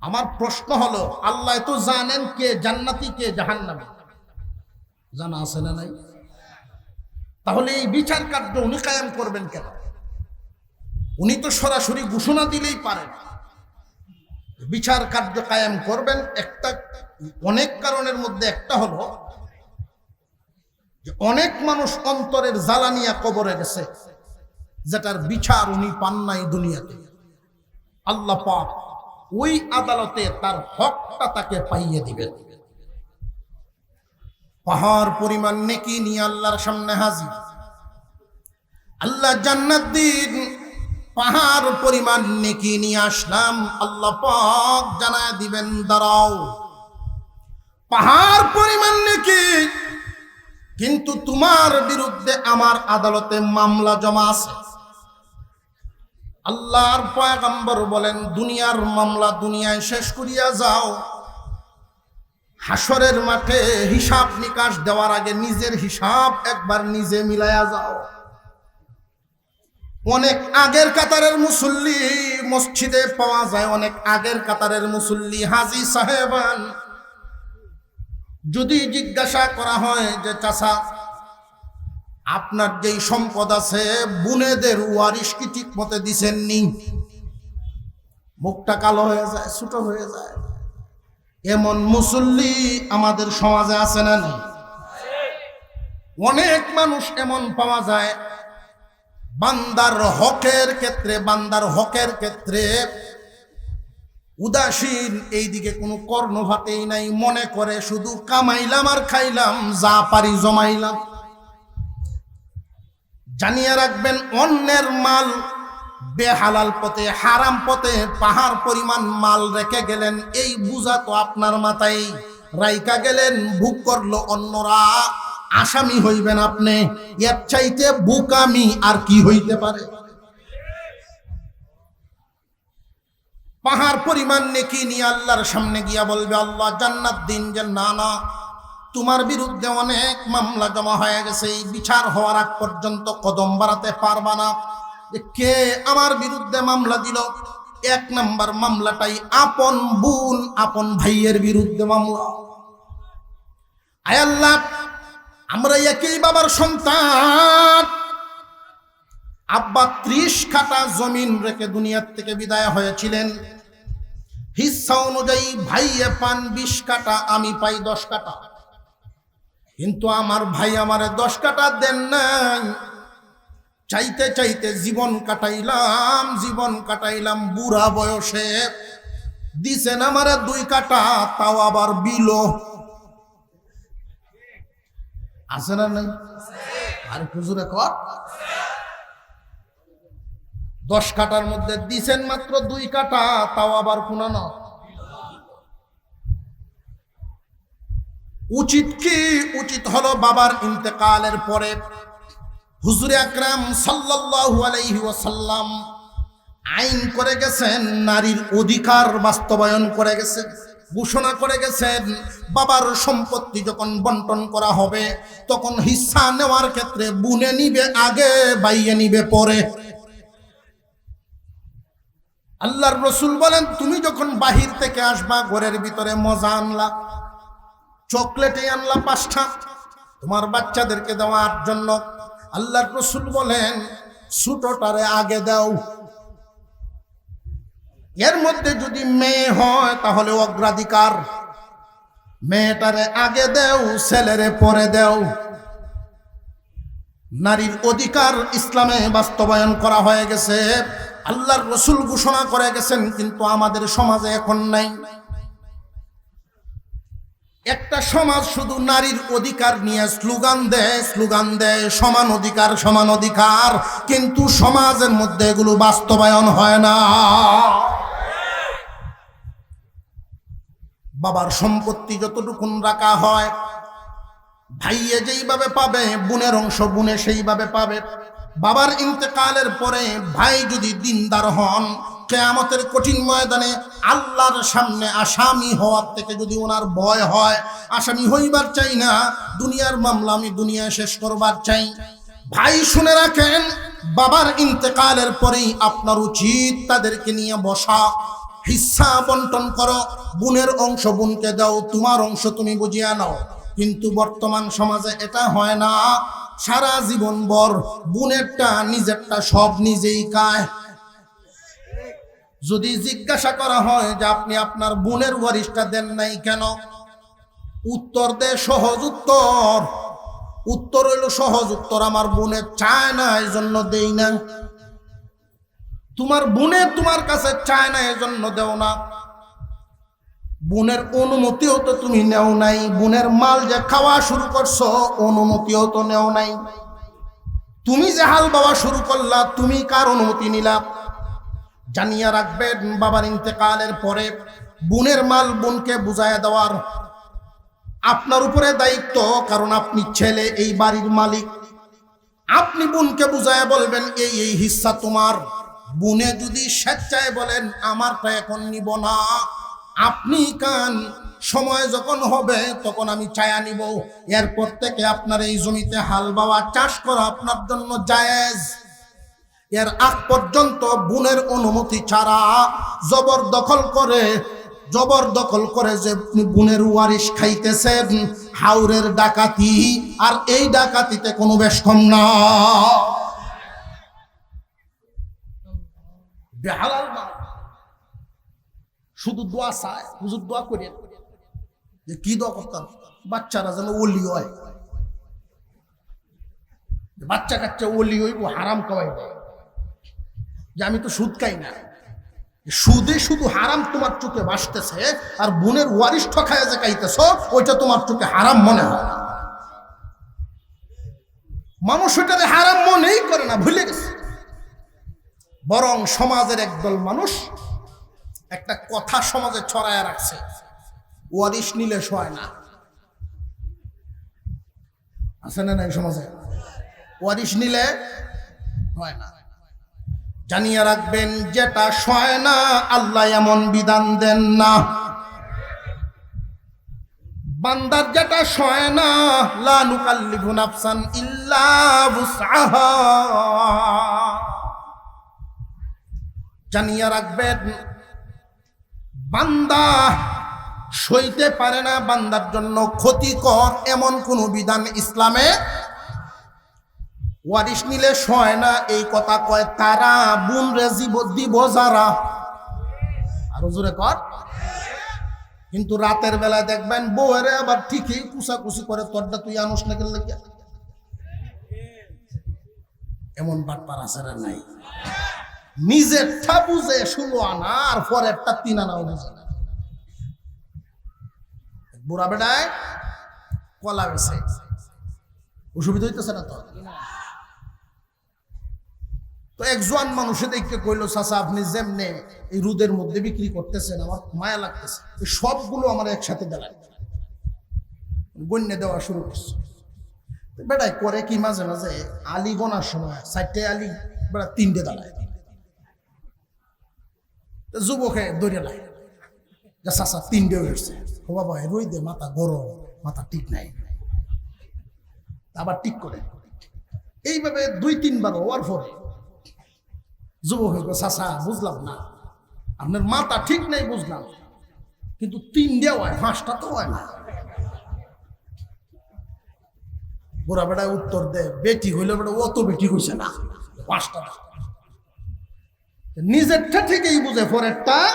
আমার প্রশ্ন হলো, আল্লাহ তো জানেন কে জান্নাতি, কে জাহান্নামী। জানা আছে না নাই? তাহলে এই বিচার কার্য উনি কায়েম করবেন কেন? উনি তো সরাসরি ঘোষণা দিলেই পারেন। বিচার কার্য কায়েম করবেন, একটা, অনেক কারণের মধ্যে একটা হলো যে অনেক মানুষ অন্তরের জ্বালানিয়া কবরে গেছে, যেটার বিচার উনি পান নাই দুনিয়াতে। আল্লাহ পাক ওই আদালতে তার হকটা তাকে পাইয়ে দিবেন পাহাড় পরিমাণ নেকি নিয়ে আল্লাহর সামনে হাজির। আল্লাহ জান্নাত দিন, পাহাড় পরিমাণ নেকি নিয়ে আসলাম, আল্লাহ পাক জানায় দিবেন, দাঁড়াও। পাহাড় পরিমাণ নেকি, কিন্তু তোমার বিরুদ্ধে আমার আদালতে মামলা জমা আছে। আল্লাহর পয়গম্বর বলেন, দুনিয়ার মামলা দুনিয়ায় শেষ করিয়া যাও। হাসরের মাঠে হিসাব নিকাশ দেওয়ার আগে নিজের হিসাব একবার নিজে মিলাইয়া যাও। অনেক আগের কাতারের মুসল্লি মসজিদে পাওয়া যায়, অনেক আগের কাতারের মুসল্লি হাজি সাহেবান। যদি জিজ্ঞাসা করা হয় যে চাষা আপনার যেই সম্পদ আছে, বুনেদের ওয়ারিশ কি ঠিক মতে দিছেননি? মুখটা কালো হয়ে যায়, ছোট হয়ে যায়। এমন মুসল্লি আমাদের সমাজে আছে না নেই? অনেক মানুষ এমন পাওয়া যায়, বান্দার হকের ক্ষেত্রে, বান্দার হকের ক্ষেত্রে উদাসীন, এইদিকে কোনো কর্ণভাতেই নাই, মনে করে শুধু কামাইলাম আর খাইলাম, যা পারি জমাইলাম। জানিয়ে রাখবেন, অন্যের মাল বেহালাল পথে, হারাম পথে, পাহাড় পরিমাণ মাল রেখে গেলেন। এই বুঝা তো আপনার মাথায়। রাইকা গেলেন ভুক করল অন্যরা। আসামি হইবেন আপনি। এর চাইতে বুকামি আর কি হইতে পারে? পাহাড় পরিমাণ নেকি নিয়ে আল্লাহর সামনে গিয়া বলবে, আল্লাহ জান্নাত দিন যে না না। তোমার বিরুদ্ধে অনেক মামলা জমা হয়ে গেছে, এই বিচার হওয়ার আগ পর্যন্ত কদম বাড়াতে পারবা না। কে আমার বিরুদ্ধে মামলা দিল? এক নাম্বার মামলাটাই আপন বোন, আপন ভাইয়ের বিরুদ্ধে মামলা। আয় আল্লাহ, আমরা একই বাবার সন্তান। আব্বা ত্রিশ কাটা জমিন রেখে দুনিয়ার থেকে বিদায় হয়েছিলেন। হিস্সা অনুযায়ী ভাইয়ে পান বিশ কাটা, আমি পাই দশ কাটা। কিন্তু আমার ভাই আমারে দশ কাটা দেন নাই। চাইতে চাইতে জীবন কাটাইলাম জীবন কাটাইলাম বুড়া বয়সে। দিছেন আমারে দুই কাটা, তাও আবার বিলো। আছে না নাই? আর হুজুরে কর। দশ কাটার মধ্যে দিছেন মাত্র দুই কাটা, তাও আবার কোন না উচিত কি? উচিত হলো বাবার ইন্তেকালের পরে। হুজুর আকরাম সাল্লাল্লাহু আলাইহি ওয়াসাল্লাম আইন করে গেছেন, নারীর অধিকার বাস্তবায়ন করে গেছেন, ঘোষণা করে গেছেন, বাবার সম্পত্তি যখন বন্টন করা হবে, তখন হিস্সা নেওয়ার ক্ষেত্রে বুনে নিবে আগে, বাইয়ে নিবে পরে। আল্লাহর রসুল বলেন, তুমি যখন বাহির থেকে আসবা, ঘরের ভিতরে মজা আনলা চকলেটে আনলা পাঁচটা। তোমার বাচ্চাদেরকে দেওয়ার জন্য আল্লাহর রসুল বলেন ছোটটারে আগে দাও। এর মধ্যে যদি মেয়ে হয়, তাহলে অগ্রাধিকার। মেয়েটারে আগে দেও, ছেলেরে পরে দেও। নারীর অধিকার ইসলামে বাস্তবায়ন করা হয়ে গেছে। আল্লাহর রসুল ঘোষণা করে গেছেন, কিন্তু আমাদের সমাজে এখন নাই। একটা সমাজ শুধু নারীর অধিকার নিয়ে স্লোগান দেয় স্লোগান দেয়, সমান অধিকার সমান অধিকার। কিন্তু সমাজের মধ্যে এগুলো বাস্তবায়ন হয় না। বাবার সম্পত্তি যতটুকুন রাখা হয়, ভাইয়ে যেইভাবে পাবে, বোনের অংশ বোনে সেইভাবে পাবে। বাবার ইন্তেকালের পরে ভাই যদি দিনদার হন কেয়ামতের কঠিন ময়দানে আল্লাহর সামনে আসামি হওয়ার থেকে যদি ওনার ভয় হয়, আসামি হইবার চাই না। দুনিয়ার মামলা আমি দুনিয়া শেষ করবার চাই। ভাই, শুনে রাখেন, বাবার ইন্তেকালের পরেই আপনার উচিত তাদেরকে নিয়ে বসা। হিসা বন্টন করো, বোনের অংশ বোনকে দাও, তোমার অংশ তুমি বুঝিয়ে নাও। কিন্তু বর্তমান সমাজে এটা হয় না। সারা জীবন বর বোনেরটা, নিজেরটা সব নিজেই কায় যদি জিজ্ঞাসা করা হয় যে আপনি আপনার বোনের ওয়ারিশটা দেন নাই কেন? উত্তর দে, সহজ উত্তর। উত্তর হইল সহজ উত্তর, আমার বোনের চায় না এই জন্য দেই না। তোমার বোনে তোমার কাছে চায় না এই জন্য দেও না। বোনের অনুমতিও তো তুমি নেও নাই। বোনের মাল যে খাওয়া শুরু করছ, অনুমতিও তো নেও নাই। তুমি যে হাল বাবা শুরু করলা, তুমি কার অনুমতি নিলা? জানিয়া রাখবেন, বাবার ইন্তেকালের পরে বোনের মাল বোনকে বুঝাইয়া দেওয়ার আপনার উপরে দায়িত্ব, কারণ আপনি ছেলে, এই বাড়ির মালিক। আপনি বোনকে বুঝাইয়া বলবেন, এই এই হিস্সা তোমার। বোনে যদি স্বেচ্ছায় বলেন, আমারটা এখন নিব না। আপনি কান, সময় যখন হবে, তখন আমি চায়া নিব। এরপর থেকে আপনার এই জমিতে হাল বাবা চাষ করা আপনার জন্য জায়েজ। এর আগ পর্যন্ত বোনের অনুমতি ছাড়া জবরদখল করে জবরদখল করে যে বোনের ওয়ারিশ খাইতেছেন হাউরের ডাকাতি, আর এই ডাকাতিতে কোনো বেশ কম না। বেহালাল শুধু দোয়া চায়, হুজুর দোয়া করেন। যে কি দোয়া বাচ্চারা যেন ওলি হয়। বাচ্চা কাচ্চা ওলি হইব, হারাম খাওয়াই দেয় যে আমি তো সুদ খাই না। সুদে শুধু হারাম তোমার চোখে বাসতেছে আর বোনের ওয়ারিশ ঠকায় যে খাইতেছ, ওইটা তোমার চোখে হারাম মনে হয় না। মানুষ ওইটারে হারাম মনেই করে না, ভুলে গেছে। বরং সমাজের একদল মানুষ একটা কথা সমাজে ছড়ায় রাখছে, ওয়ারিশ নিলে সয় না। আছে না নাই সমাজে? ওয়ারিশ নিলে হয় না। জানিয়ে রাখবেন, যেটা সয় না, আল্লাহ এমন বিধান দেন না। বান্দার যেটা সয় না, লা নুকাল্লিফু নাফসান ইল্লা বুসআহা। জানিয়ে রাখবেন, বান্দা সইতে পারে না, বান্দার জন্য ক্ষতিকর এমন কোন বিধান ইসলামে ওয়ারিশ নিলে সয় না, এই কথা কয় তারা, বুন রে জীব, দিব যারা। আরও জোরে কর। কিন্তু রাতের বেলা দেখবেন বউরে আবার ঠিকই কুসাকুসি করে, তোরটা তুই আনুস না গেলে কি এমন বাটপার আছে না নাই? নিজেরটা বুঝে ষোলো আনা, আর পরেরটা তিন আনাও বুঝে না। বুড়া বেড়ায় কলা বেছে। অসুবিধা হইতেছে না তো তো এক জোয়ান মানুষে দেখতে কইলো, চাচা, আপনি যেমনে এই রুদের মধ্যে বিক্রি করতেছেন, আমার মায়া লাগতেছে। সবগুলো আমার একসাথে দেলায়। গণ্যে দেওয়া শুরু করছে। বেটাই করে কি মাঝে মাঝে আলি গোনার সময় চারটে আলি বেড়া তিনটে দাঁড়ায় যুবকে দৌড়ে লাই চাচা, তিনটে হয়েছে। ও বাবা রই দে মাথা গরম, মাথা ঠিক নাই। আবার ঠিক করে। এইভাবে দুই তিনবার হওয়ার পরে যুবক চাষা বুঝলাম না। আপনার মাথা ঠিক নেই, বুঝলাম। কিন্তু তিনটে হয়, পাঁচটা তো হয় না। বুড়া বেড়ায় উত্তর দে, বেটি হইলে বেটা অত বেটি হইছে না। পাঁচটা। নিজেরটা ঠিকই বুঝে, পরেরটা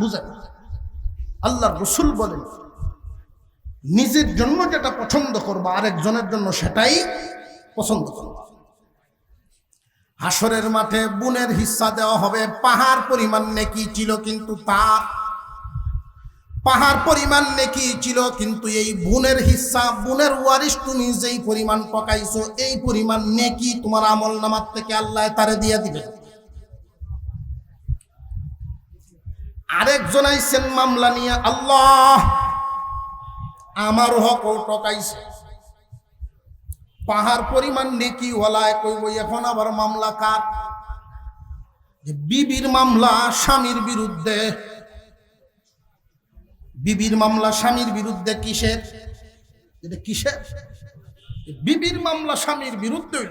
বুঝে না। আল্লাহ রসুল বলেন, নিজের জন্য যেটা পছন্দ করবা, আরেকজনের জন্য সেটাই পছন্দ করবা। হাসরের মাঠে বুনের হিস্সা দেওয়া হবে। পাহাড় পরিমাণ নেকি ছিল কিন্তু তার। পাহাড় পরিমাণ নেকি ছিল কিন্তু এই বুনের হিস্সা, বুনের ওয়ারিশ তুমি যেই পরিমাণ পকাইছো, এই পরিমাণ নেকি তোমার আমল নামার থেকে আল্লাহ তারে দিয়ে দিবে। আরেকজন আইসেন মামলা নিয়ে, আল্লাহ, আমার হক ও টকাইছে। পাহাড় পরিমাণ নেকি ওলায় কইব এখন আবার মামলা কার? বিবির মামলা স্বামীর বিরুদ্ধে। বিবির মামলা স্বামীর বিরুদ্ধে কিসের? এটা কিসের? বিবির মামলা স্বামীর বিরুদ্ধে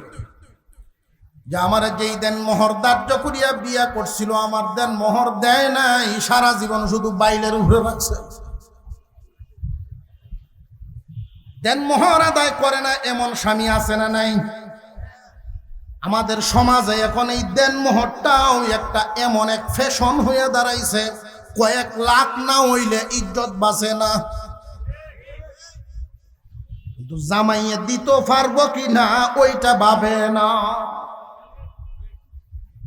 যে আমার যেই দেন মোহর ধার্য করিয়া বিয়া করছিল, আমার দেন মোহর দেয় নাই, সারা জীবন শুধু বাইলের উপরে রাখছে। দেন মোহর আদায় করে না, এমন স্বামী আছে না নাই? আমাদের সমাজে এখন এই দেন মোহরটাও একটা এমন এক ফ্যাশন হয়ে দাঁড়াইছে। কয়েক লাখ না হইলে ইজ্জত বাঁচে না। কিন্তু জামাইয়ে দিত পারব কি না, ওইটা ভাবে না।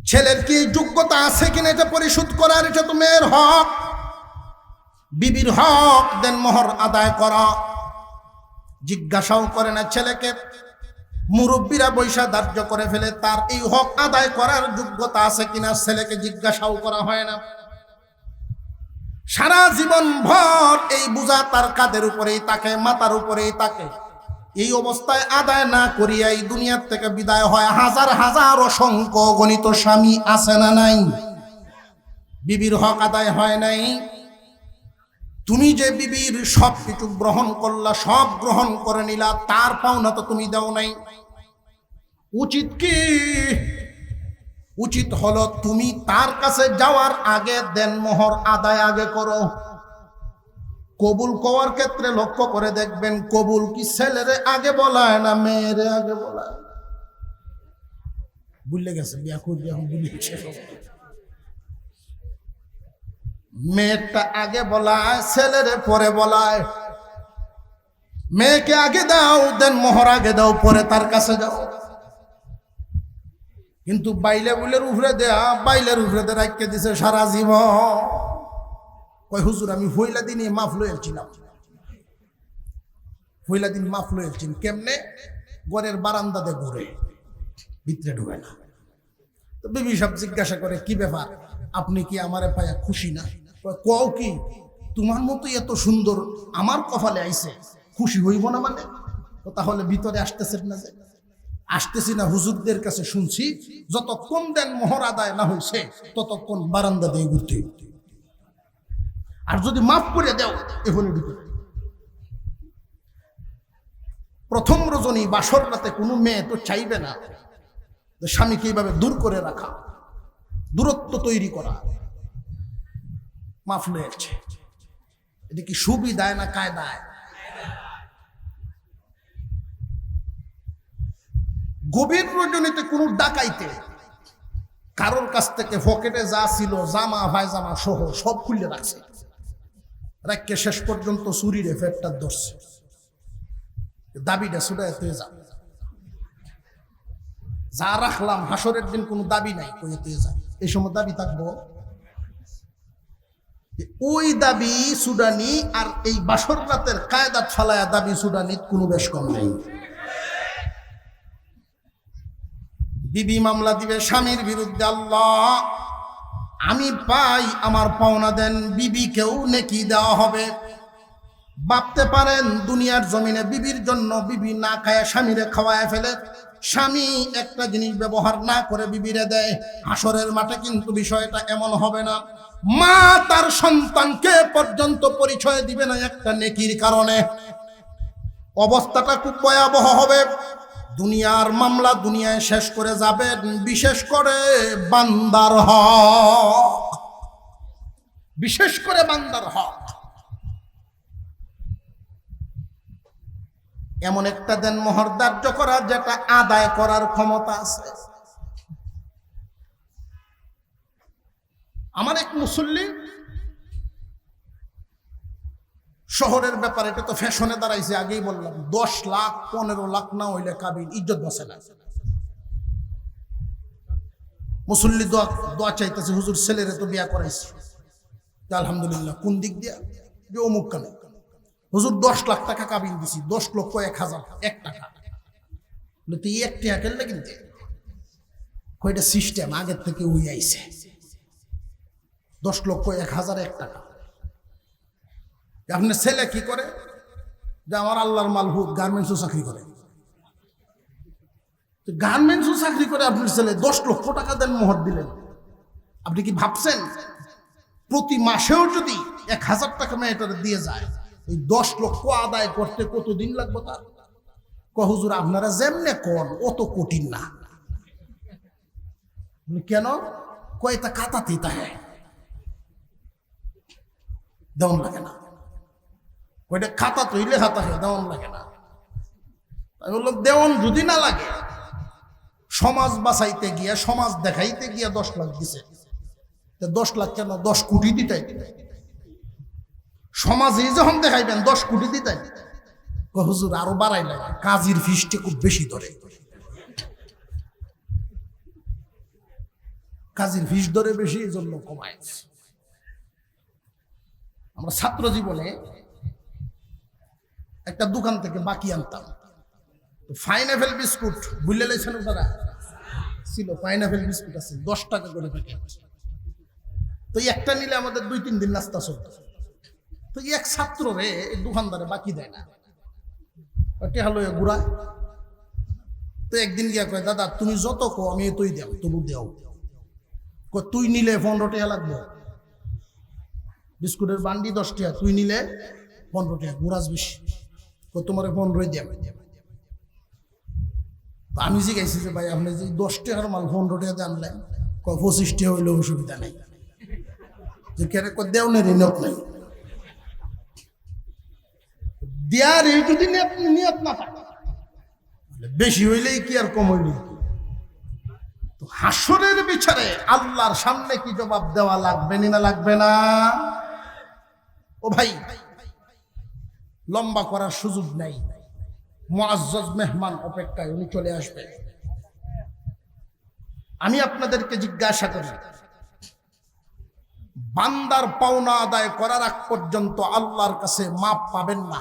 ছেলের কি যোগ্যতা আছে কিনা এটা পরিশোধ করার, এটা তো মেয়ের হক। বিবির হক দেন মোহর আদায় করা। জিজ্ঞাসাও করে না ছেলেকে। মুরব্বীরা বৈশা ধার্য করে ফেলে, তার এই হক আদায় করার যোগ্যতা আছে কিনা ছেলেকে জিজ্ঞাসাও করা হয় না। সারা জীবন ভর এই বোঝা তার কাদের উপরেই তাকে মাতার উপরেই তাকে এই অবস্থায় আদায় না করিয়া এই দুনিয়ার থেকে বিদায় হয়। হাজার হাজার অসংখ্য গণিত স্বামী আছে না নাই? বিবির হক আদায় হয় নাই? তুমি যে বিবির সব কিছু গ্রহণ করলা, সব গ্রহণ করে নিলা, তার পাওনা তো তুমি দাও নাই। উচিত কি? উচিত হলো তুমি তার কাছে যাওয়ার আগে দেন মোহর আদায় আগে করো। কবুল কওয়ার ক্ষেত্রে লক্ষ্য করে দেখবেন, কবুল কি ছেলেরে আগে বলায় না মেয়েরে আগে বলায়? বুঝলে গেছে, বিয়া করবি এখন বুঝে গেছে মেয়েরটা আগে বলায়, ছেলেরে পরে বলায়। মেয়েকে আগে দাও, দেন মোহর আগে দাও, পরে তার কাছে যাও। কিন্তু বাইলে বুলের উপরে দেয়া, বাইলের উপরে দিয়ে রাখতে দিছে সারা জীবন। কয়, হুজুর, আমি হইলা দিনে মাফ লয়েছিলাম হইলা দিন মাফ লয়েছেন কেমনে? ঘরের বারান্দাতে ঘুরে। ভিতরে ঢুকে না তো বিবি সব জিজ্ঞাসা করে, কি ব্যাপার? আপনি কি আমারে পায়া খুশি না? কও কি, তোমার মতো এত সুন্দর, আমার কপালে আইছে, খুশি হইব না মানে? তাহলে ভিতরে আসতেছেন না যে, আসতেছি না হুজুরদের কাছে শুনছি, যতক্ষণ দেন মোহর আদায় না হয়েছে ততক্ষণ বারান্দা দিয়ে ঘুরতে আর যদি মাফ করে দাও এখানে ঢুকে প্রথম রজনী বাসর রাতে কোনো মেয়ে তো চাইবে না স্বামীকে এইভাবে দূর করে রাখা, দূরত্ব তৈরি করা। মাফ লয়েছে এটা কি সুবিধায় না কায়দায়? গভীর রজনীতে কোনো ডাকাইতে কারোর কাছ থেকে পকেটে যা ছিল, জামা ভাইজামা সহ সব খুলে রাখছে। রাখকে শেষ পর্যন্ত চুরিরে ফেরটা ধরছে। দাবিটা ছুটায় তুই যা। যা রাখলাম, হাসরের দিন কোনো দাবি নাই কই তুই যা। এই সময় দাবি থাকব? ওই দাবি সুডানি আর এই বাসর রাতের কায়দাত ফালায়া দাবি সুডানি কোনো বেশ কম নেই। বিবি মামলা দিবে স্বামীর বিরুদ্ধে আল্লাহ। আমি পাই আমার পাওনা দেন, বিবিকেও নেকি দেওয়া হবে। ভাবতে পারেন দুনিয়ার জমিনে বিবির জন্য বিবি না খায়, স্বামীরে খাওয়ায় ফেলে। স্বামী একটা জিনিস ব্যবহার না করে বিবিরে দেয়। আসরের মাঠে কিন্তু বিষয়টা এমন হবে না। মা তার সন্তানকে পর্যন্ত পরিচয় দিবে না একটা নেকির কারণে। অবস্থাটা খুব ভয়াবহ হবে। দুনিয়ার মামলা দুনিয়ায় শেষ করে যাবেন, বিশেষ করে বান্দার হক। বিশেষ করে বান্দার হক। এমন একটা দেন মোহর ধার্য করা যেটা আদায় করার ক্ষমতা আছে। আমার এক মুসল্লি শহরের ব্যাপারে, এটা তো ফ্যাশনে দাঁড়াইছে, আগেই বললাম, দশ লাখ, পনেরো লাখ না হইলে কাবির ইজ্জত বসে না। মুসল্লি দোয়া দোয়া চাইতেছে, হুজুর ছেলেরে তো বিয়া করাইছে। আলহামদুলিল্লাহ, কোন দিক দিয়া? যে অমুক কেন? হুজুর দশ লাখ টাকা কাবিন দিছি, দশ লক্ষ এক হাজার, এক টাকা। তুই এক টাকা কেন কিনতে? কয়টা সিস্টেম আগের থেকে উই আইছে। দশ লক্ষ এক হাজার এক টাকা। আপনার ছেলে কি করে? যে আমার আল্লাহর মালহুদ গার্মেন্টসও চাকরি করে। গার্মেন্টসও চাকরি করে আপনার ছেলে, দশ লক্ষ টাকা দেন মোহর দিলেন। আপনি কি ভাবছেন? প্রতি মাসেও যদি এক হাজার টাকা মেয়েটার দিয়ে যায় এই দশ লক্ষ আদায় করতে কতদিন লাগবে তার? কহুজুর আপনারা যেমনে কন, অত কঠিন না। কেন? কয়টা কাতাতে তাহে দেওয়ান লাগে না। কয়টা খাতা তৈলে খাতা হয় দেওয়ান লাগে না। আমি বললাম, দেওয়ান যদি না লাগে, সমাজ বাঁচাইতে গিয়া, সমাজ দেখাইতে গিয়া দশ লাখ দিছে। দশ লাখ কেন? দশ কোটি দিতাই। সমাজে যখন দেখাইবেন, দশ কোটি দিতাই। হুজুর, আরও বাড়াই লাগে কাজীর ফিসটা খুব বেশি ধরে। কাজীর ফিস ধরে বেশি, এই জন্য কমায়। আমরা ছাত্র জীবনে একটা দোকান থেকে বাকি আনতাম। ফাইনাফেল বিস্কুট, বুঝলে লাইছেন ওনারা ছিল পাইনাপেল বিস্কুট আছে, দশ টাকা করে প্যাকেট তো একটা নিলে আমাদের দুই তিন দিন নাস্তা চলতো। তো এক ছাত্র রে দোকানদারে বাকি দেয় না। ওকে হলো গুড়া তো একদিন গিয়া কয়, দাদা, তুমি যত কো আমি এতই দেও তবু দেও। তুই নিলে পনেরো টাকা লাগবে। বিস্কুটের বান্ডি দশ টাকা, তুই নিলে পনেরো টাকা গুড়াজ বেশি। তোমার পনেরোই দেব আমি যে গাইছি যে ভাই, আপনি যে দশ টাকার মাল পনেরো টাকা দিয়ে আনলেন, কয় পঁচিশ টাকা হইলে অসুবিধা নেই। যে কেরে কয় দেও নেই নিয়ত নাই দেয়ার এই যদি নিয়ত না থাকে বেশি হইলেই কি আর কম হইলেই কি তো হাসরের বিচারে আল্লাহর সামনে কি জবাব দেওয়া লাগবে না লাগবে না? ও ভাই, লম্বা করার সুযোগ নাই। মুআজ্জাজ মেহমান অপেক্ষায় উনি চলে আসবে। আমি আপনাদেরকে জিজ্ঞাসা করি, বান্দার পাওনা আদায় করার আগ পর্যন্ত আল্লাহর কাছে মাপ পাবেন না।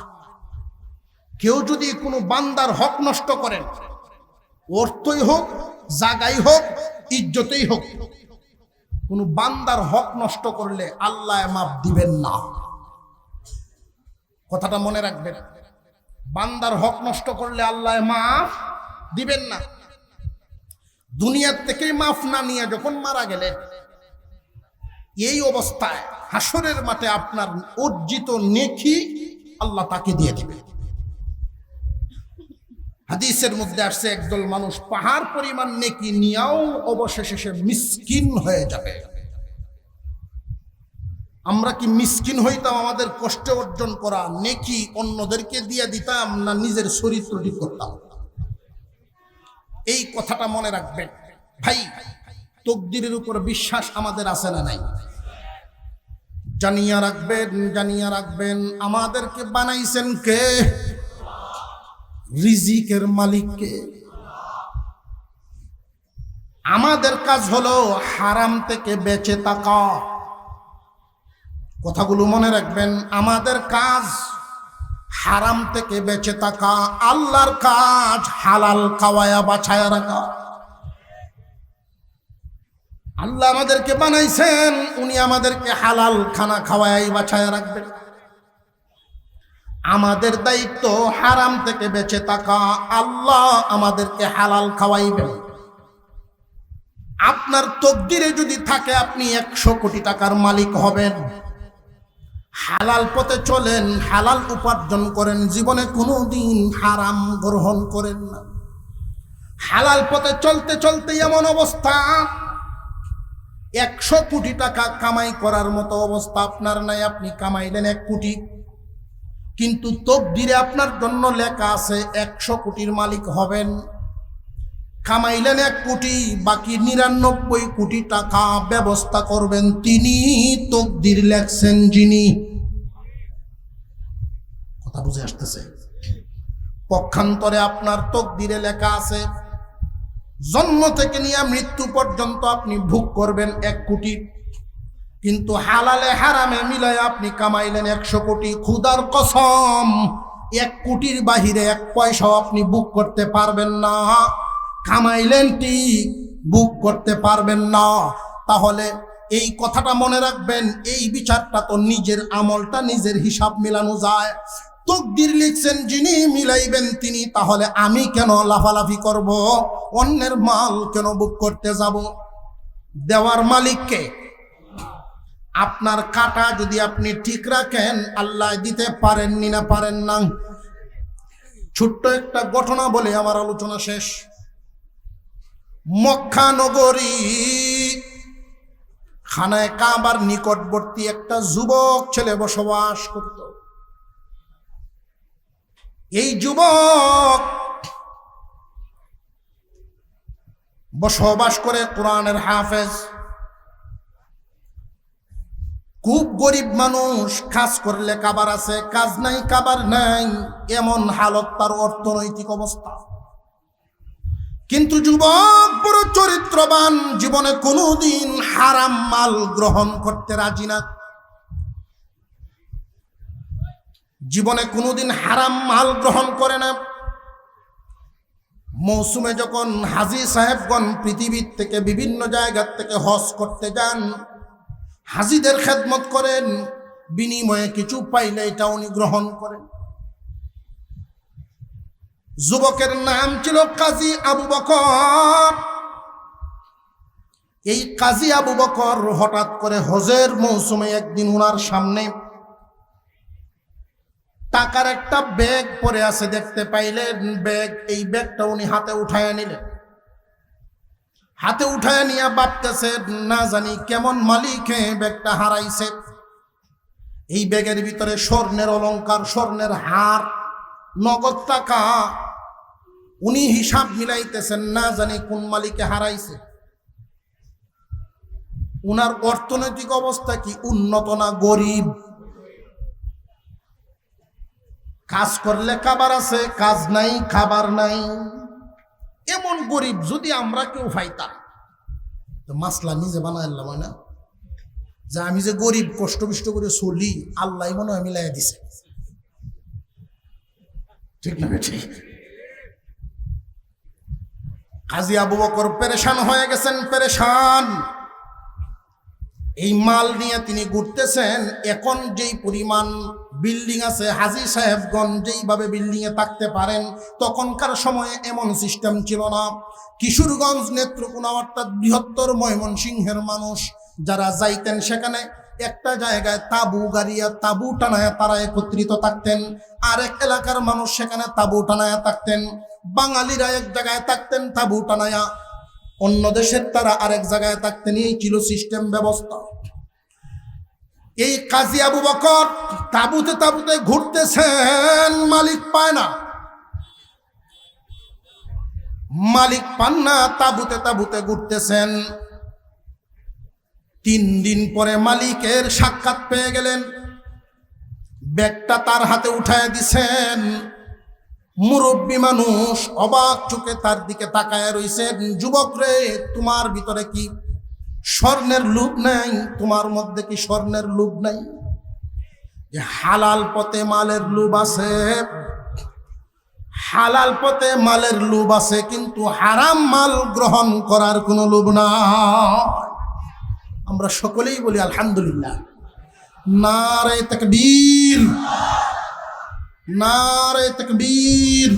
কেউ যদি কোনো বান্দার হক নষ্ট করেন, অর্থই হোক, জাগাই হোক, ইজ্জতেই হোক, কোনো বান্দার হক নষ্ট করলে আল্লাহ মাপ দিবেন না। কথাটা মনে রাখবেন। বান্দার হক নষ্ট করলে আল্লাহ মাফ দিবেন না। দুনিয়ার থেকেই মাফ না নিয়ে যখন মারা গেলেন, এই অবস্থায় হাসরের মাঠে আপনার অর্জিত নেকি আল্লাহ তাকে দিয়ে দিবে। হাদিসের মধ্যে আসছে, একদল মানুষ পাহাড় পরিমাণ নেকি নিয়েও অবশেষে সে মিসকিন হয়ে যাবে। আমরা কি মিসকিন হইতাম আমাদের কষ্ট অর্জন করা? নেকি অন্যদেরকে দিয়ে দিতাম না নিজের চরিত্র ঠিক করতাম? এই কথাটা মনে রাখবেন। ভাই, তকদিরের উপর বিশ্বাস আমাদের আছে না নাই? জানিয়া রাখবেন জানিয়া রাখবেন, আমাদেরকে বানাইছেন কে? রিজিকের মালিককে আমাদের কাজ হলো হারাম থেকে বেঁচে থাকা। কথাগুলো মনে রাখবেন, আমাদের কাজ হারাম থেকে বেঁচে থাকা, আল্লাহর কাজ হালাল খাওয়ায়া বাছায়া রাখা। আল্লাহ আমাদেরকে বানাইছেন, উনি আমাদেরকে হালাল খানা খাওয়াই বাছায়া রাখবেন। আমাদের দায়িত্ব হারাম থেকে বেঁচে থাকা, আল্লাহ আমাদেরকে হালাল খাওয়াইবেন। আপনার তকদিরে যদি থাকে, আপনি একশো কোটি টাকার মালিক হবেন। হালাল পথে চলেন, হালাল উপার্জন করেন, জীবনে কোনো দিন হারাম গ্রহণ করেন না। হালাল পথে চলতে চলতে এমন অবস্থা, একশো কোটি টাকা কামাই করার মতো অবস্থা আপনার নাই, আপনি কামাইলেন এক কোটি। কিন্তু তকদিরে আপনার জন্য লেখা আছে, একশো কোটির মালিক হবেন। কামাইলেন এক কোটি, বাকি নিরানব্বই কোটি টাকা ব্যবস্থা করবেন তিনি, তকদির লেখছেন যিনি। কথা বুঝে আসতেছে। পক্ষান্তরে আপনার তকদিরে লেখা আছে, জন্ম থেকে নিয়ে মৃত্যু পর্যন্ত আপনি ভোগ করবেন এক কোটি, কিন্তু হালালে হারামে মিলায় আপনি কামাইলেন একশো কোটি। ক্ষুদার কসম, এক কোটির বাহিরে এক পয়সাও আপনি বুক করতে পারবেন না। কামাইলেন ঠিক বুক করতে পারবেন না। তাহলে এই কথাটা মনে রাখবেন, এই বিচারটা তো নিজের আমলটা নিজের হিসাব মিলানো যায়। তকদির লিখছেন যিনি, মিলাইবেন তিনি। তাহলে আমি কেন লাফালাফি করব? অন্যের মাল কেন বুক করতে যাব? দেওয়ার মালিককে আপনার কাটা যদি আপনি ঠিক রাখেন, আল্লাহ দিতে পারেননি না পারেন না। ছোট্ট একটা ঘটনা বলে আমার আলোচনা শেষ। মক্কা নগরী খানায় কাবার নিকটবর্তী একটা যুবক ছেলে বসবাস করত। এই যুবক বসবাস করে কোরআনের হাফেজ। খুব গরিব মানুষ, কাজ করলে কাবার আছে, কাজ নাই, কাবার নাই, এমন হালত তার অর্থনৈতিক অবস্থা। কিন্তু যুবক বড় চরিত্রবান, জীবনে কোনোদিন হারাম মাল গ্রহণ করতে রাজি না। জীবনে কোনোদিন হারাম মাল গ্রহণ করে না। মৌসুমে যখন হাজি সাহেবগণ পৃথিবীর থেকে বিভিন্ন জায়গার থেকে হজ করতে যান, হাজিদের খেদমত করেন, বিনিময়ে কিছু পাইলে এটা উনি গ্রহণ করেন। যুবকের নাম ছিল কাজী আবু বকর। এই কাজী আবু বকর হঠাৎ করে হজের মৌসুমে একদিন উনার সামনে টাকার একটা ব্যাগ পরে আছে, দেখতে পাইলেন ব্যাগ, এই ব্যাগটা উনি হাতে উঠায় নিলেন। হাতে উঠায় নিয়ে ভাবতেছে না জানি কেমন মালিক ব্যাগটা হারাইছে। এই ব্যাগের ভিতরে স্বর্ণের অলংকার, স্বর্ণের হার, নগদ টাকা উনি হিসাব মিলাইতেছেন না জানি কোন মালিকে হারাইছে। উনার অর্থনৈতিক অবস্থা কি, উন্নত না গরিব? কাজ করলে খাবার আছে, কাজ নাই, খাবার নাই। এমন গরিব যদি আমরা কেউ পাইতাম। তো মাসলা নিজে বানাইলাম না? যে আমি যে গরিব, কষ্ট বিষ্ট করে চলি, আল্লাহ মনে হয় মিলাই দিছে। ঠিক না ঠিক কাজী আবু বকর পেরেশান হয়ে গেছেন, পেরেশান। এই মাল নিয়ে তিনি ঘুরতেছেন, এখন যেই পরিমাণ বিল্ডিং আছে, হাজি সাহেবগঞ্জ যেইভাবে বিল্ডিং এ থাকতে পারেন, তখনকার সময়ে এমন সিস্টেম ছিল না। কিশোরগঞ্জ নেত্রকোনা অর্থাৎ বৃহত্তর ময়মনসিংহের মানুষ যারা যাইতেন সেখানে একটা জায়গায় তাবু গাড়িয়া তাবু টানায় তারা একত্রিত থাকতেন। আরেক এলাকার মানুষ সেখানে তাবু টানায় থাকতেন। বাঙালিরা এক জায়গায় থাকতেন, তাবু টানায়া অন্য দেশের তারা আরেক জায়গায় থাকতেন, এই ছিল সিস্টেম ব্যবস্থা। এই কাজী আবু বকর তাবুতে তাবুতে ঘুরতেছেন, মালিক পায় না। মালিক পান না, তাবুতে তাবুতে ঘুরতেছেন। তিন দিন পরে মালিকের সাক্ষাৎ পেয়ে গেলেন। ব্যাগটা তার হাতে উঠায় দিছেন। মুরব্বী মানুষ অবাক চোখে তার দিকে তাকায় রইছেন। যুবক রে, তোমার ভিতরে কি স্বর্ণের লোভ নাই? তোমার মধ্যে কি স্বর্ণের লোভ নাই? যে হালাল পথে মালের লোভ আছে, হালাল পথে মালের লোভ আছে, কিন্তু হারাম মাল গ্রহণ করার কোনো লোভ না আমরা সকলেই বলি আলহামদুলিল্লাহ। নারে তকবীর। নারে তকবীর।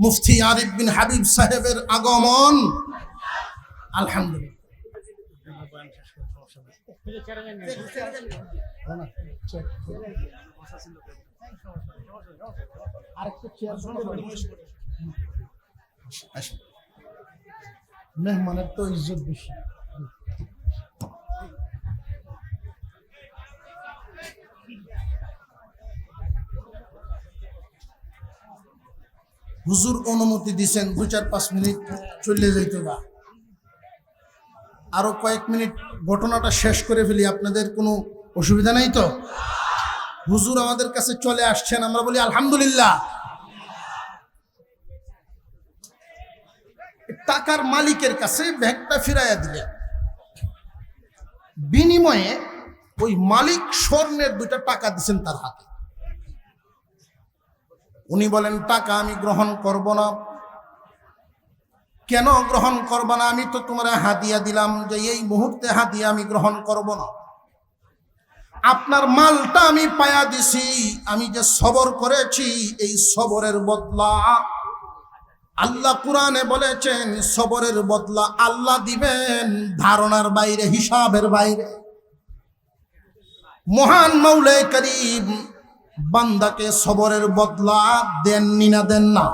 মুফতি আরিফ বিন হাবিব সাহেবের আগমন। আলহামদুলিল্লাহ। মেহমানের তো ইজ্জত বেশি। হুজুর অনুমতি দিছেন, দু চার পাঁচ মিনিট চলে যাইতে বা। আরও কয়েক মিনিট ঘটনাটা শেষ করে ফেলি, আপনাদের কোনো অসুবিধা নাই তো? হুজুর আমাদের কাছে চলে আসছেন, আমরা বলি আলহামদুলিল্লাহ। টাকার মালিকের কাছে ব্যাগটা ফিরাইয়া দিলেন বিনিময়ে ওই মালিক স্বর্ণের দুইটা টাকা দিচ্ছেন তার হাতে। উনি বলেন, টাকা আমি গ্রহণ করব না। কেন গ্রহণ করব না? আমি তো তোমার হাদিয়া দিলাম যে এই মুহূর্তে হাদিয়া আমি গ্রহণ করব না। আপনার মালটা আমি পায়া দিছি, আমি যে সবর করেছি, এই সবরের বদলা আল্লাহ কোরআনে বলেছেন, সবরের বদলা আল্লাহ দিবেন ধারণার বাইরে, হিসাবের বাইরে। মহান মৌলে করিম বান্দাকে সবরের বদলা দেননি না, দেন না।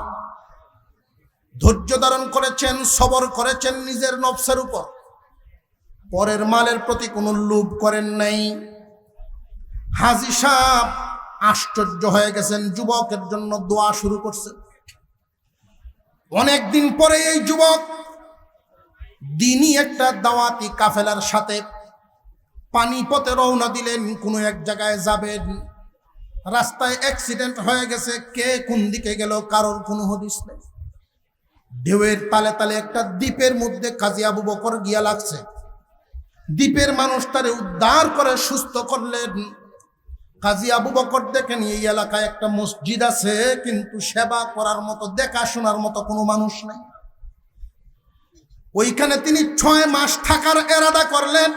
ধৈর্য ধারণ করেছেন, সবর করেছেন নিজের নফসের উপর। পরের মালের প্রতি কোনো লোভ করেন নাই। হাজি সাহ আশ্চর্য হয়ে গেছেন, যুবকের জন্য দোয়া শুরু করছেন। অনেকদিন পরে এই যুবক দিনই একটা দাওয়াতি কাফেলার সাথে পানিপথে রওনা দিলেন, কোনো এক জায়গায় যাবেন। রাস্তায় অ্যাক্সিডেন্ট হয়ে গেছে, কে কোন দিকে গেল, কারোর কোনো হদিস নেই। ঢেউয়ের তালে তালে একটা দ্বীপের মধ্যে কাজী আবু বকর গিয়া লাগছে। দ্বীপের মানুষ তারে উদ্ধার করে, সুস্থ করলেন। কাজী আবু বকর দেখেন এই এলাকায় একটা মসজিদ আছে, কিন্তু সেবা করার মতো, দেখাশোনার মতো কোনো মানুষ নেই। ওইখানে তিনি ছয় মাস থাকার এরাদা করলেন।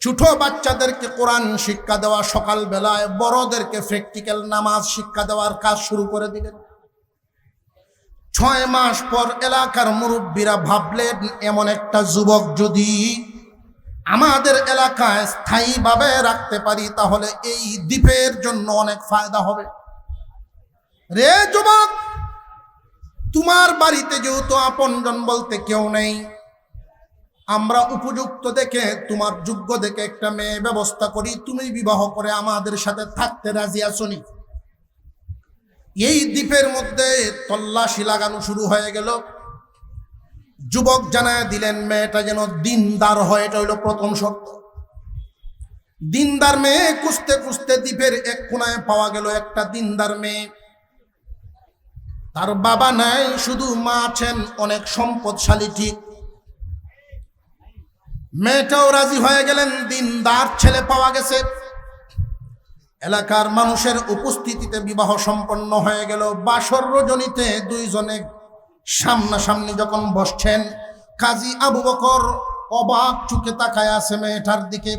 ছোট বাচ্চাদেরকে কোরআন শিক্ষা দেওয়া সকাল বেলায় বড়দেরকে প্র্যাকটিক্যাল নামাজ শিক্ষা দেওয়ার কাজ শুরু করে দিলেন। ছয় মাস পর এলাকার মুরব্বীরা ভাবলেন, এমন একটা যুবক যদি আমাদের এলাকায় স্থায়ীভাবে রাখতে পারি, তাহলে এই দ্বীপের জন্য অনেক ফায়দা হবে। রে যুবক, তোমার বাড়িতে যেহেতু আপনজন বলতে কেউ নেই আমরা উপযুক্ত দেখে, তোমার যোগ্য দেখে একটা মেয়ে ব্যবস্থা করি, তুমি বিবাহ করে আমাদের সাথে থাকতে রাজি আসনি এই দ্বীপের মধ্যে তল্লাশি লাগানো শুরু হয়ে গেল। যুবক জানায় দিলেন, মেয়েটা যেন দিনদার হয়, এটা হইল প্রথম শর্ত। দিনদার মেয়ে কুস্তে কুস্তে দ্বীপের এক কোনায় পাওয়া গেল একটা দিনদার মেয়ে। তার বাবা নাই, শুধু মা আছেন, অনেক সম্পদশালী ঠিক। মেয়েটাও রাজি হয়ে গেলেন, দিনদার ছেলে পাওয়া গেছে। এলাকার মানুষের উপস্থিতিতে বিবাহ সম্পন্ন হয়ে গেল। বাসর রজনীতে দুইজনে সামনাসামনি যখন বসছেন, কাজী আবু বকর অবাক চুকে তাকায় আছে মেয়েটার দিকে।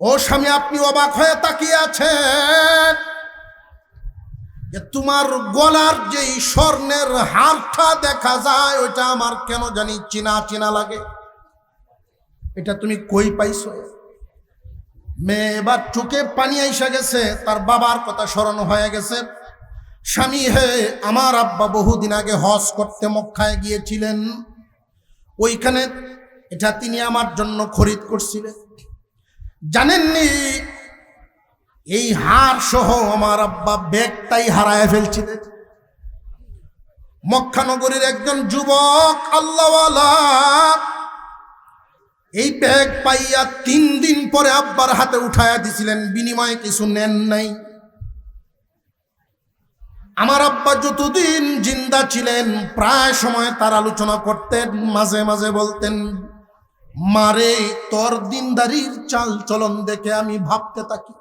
ও স্বামী, আপনি অবাক হয়ে তাকিয়ে আছেন? যে তোমার গলার যেই স্বর্ণের হারটা দেখা যায়, ওইটা আমার কেন জানি চিনা চিনা লাগে। এটা তুমি কই পাইছো? মেয়ে এবার চোখে পানি আইসা গেছে, তার বাবার কথা স্মরণ হয়ে গেছে। স্বামী হে, আমার আব্বা বহুদিন আগে হজ করতে মক্কায় গিয়েছিলেন। ওইখানে এটা তিনি আমার জন্য খরিদ করছিলেন। জানেননি, এই হার সহ আমার আব্বা ব্যাগটাই হারায় ফেলছিলেন। মক্কানগরীর একজন যুবক, আল্লাহওয়ালা এই ব্যাগ পাইয়া তিন দিন পরে আব্বার হাতে উঠাইয়া দিছিলেন, বিনিময়ে কিছু নেন নাই। আমার আব্বা যতদিন জিন্দা ছিলেন, প্রায় সময় তার আলোচনা করতেন, মাঝে মাঝে বলতেন, মারে, তোর দিনদারির চাল চলন দেখে আমি ভাবতে থাকি।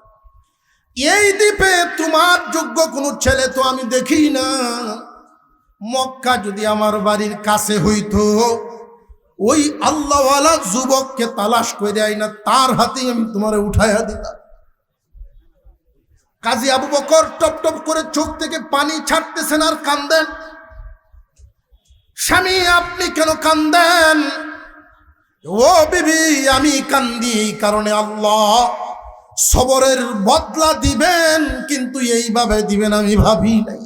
এই দ্বীপে তোমার যোগ্য কোনো ছেলে তো আমি দেখি না। মক্কা যদি আমার বাড়ির কাছে হইতো ওই আল্লাহওয়ালা যুবককে তালাশ করে দেয় না, তার হাতেই আমি তোমার উঠাইয়া দিতাম। কাজী আবু বকর টপ টপ করে চোখ থেকে পানি ছাড়তেছেন আর কান্দেন। স্বামী, আপনি কেন কান্দেন? ও বিবি, আমি কান্দি কারণে আল্লাহ সবরের বদলা দিবেন, কিন্তু এইভাবে দিবেন আমি ভাবি নাই।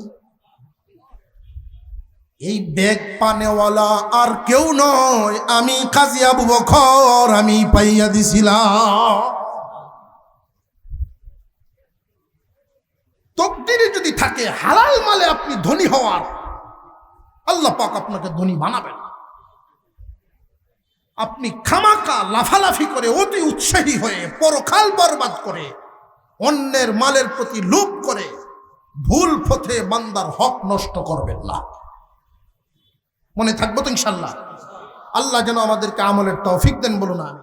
এই ব্যাগ পানেওয়ালা আর কেউ নয়। আমি কাজী আবু বকর, আমি পাইয়া দিছিলাম। তকদিরে যদি থাকে, হালাল মালে আপনি ধনী হওয়ার। আল্লাহ পাক আপনাকে ধনী বানাবেন। আপনি খামাকা লাফালাফি করে অতি উৎসাহী হয়ে পরকাল বরবাদ করে, অন্যের মালের প্রতি লোভ করে ভুল পথে বান্দার হক নষ্ট করবেন না। মনে থাকব তো ইনশাল্লাহ। আল্লাহ যেন আমাদেরকে আমলের তৌফিক দেন বলুন আমি